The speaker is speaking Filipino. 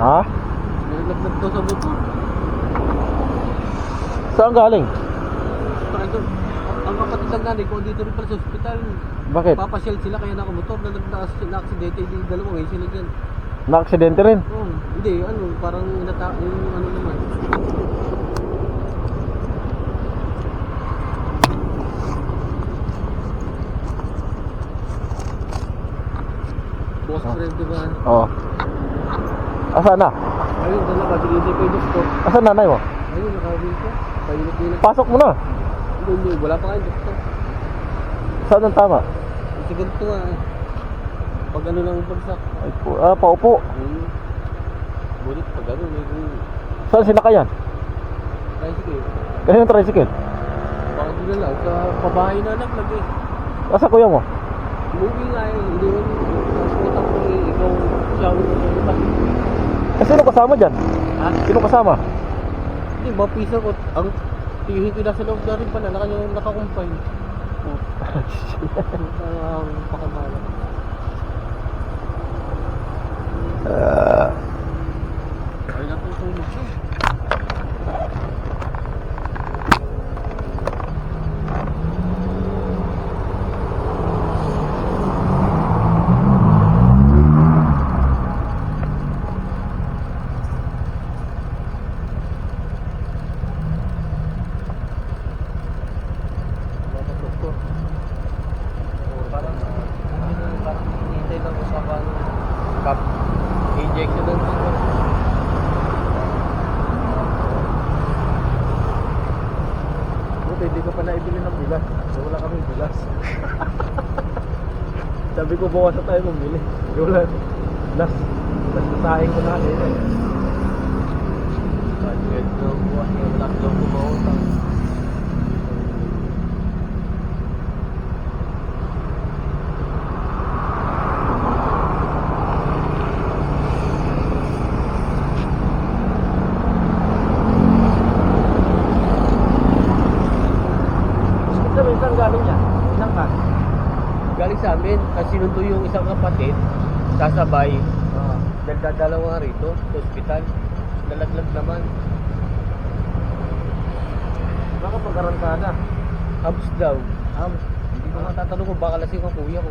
Ha? nilaglag daw sa motor. Saan galing? Ang- kapatid lang nanay ko, dito rin pala sa ospital. Bakit? Papasyal sila kaya nakamotor na nag-aksidente. Hindi dalawa ngayon sila dyan. Na-aksidente rin. Oh, hindi, ano, parang inata yung ano naman. Boss Ah. friend, di ba? Oo. Asan na? Ayun, dala ka, dinitay ko yung doktor. Asan nanay mo? Ayun, nakawin ko. Painit-init. Pasok mo na. Hindi, hindi, wala pa kayo doktor. Saan ang tama? Kasi ganito nga eh. Pag ano lang ang bagsak. Ay, po, ah, paupo. Hmm. Bulit pag ano, may kung... Saan sinakayan? Ay, sige. Kanina tricycle. Baka di na lang. Sa pabahay na naglag eh. Asa kuya mo? Movie nga eh. Hindi mo transportan ko eh. Ikaw siya. Eh, sino kasama dyan? Ha? Sino kasama? Hindi, mapisa ko. Ang tingin ko nasa loob na rin pala. Naka, nakakumpay. Ang pakamala. Ah, Ay, natutulog siya. Mga doktor. Oo, Parang, parang hinihintay lang ko sa ano, cup. Injection lang dito. Buti, hindi ko pa naibili ng bigas. So, wala kami bigas. Sabi ko, bukas na tayo bumili. Hindi wala. Last, last ko na. Budget daw buwan, eh, wala daw kumautang. Galing sa amin, kasi sinundo yung isang kapatid, sasabay, uh, nagdadalawa rito, sa ospital. Nalaglag naman. Baka pagkarantada. Hubs daw. Um, Hindi ko matatanong kung baka lasing ang kuya ko.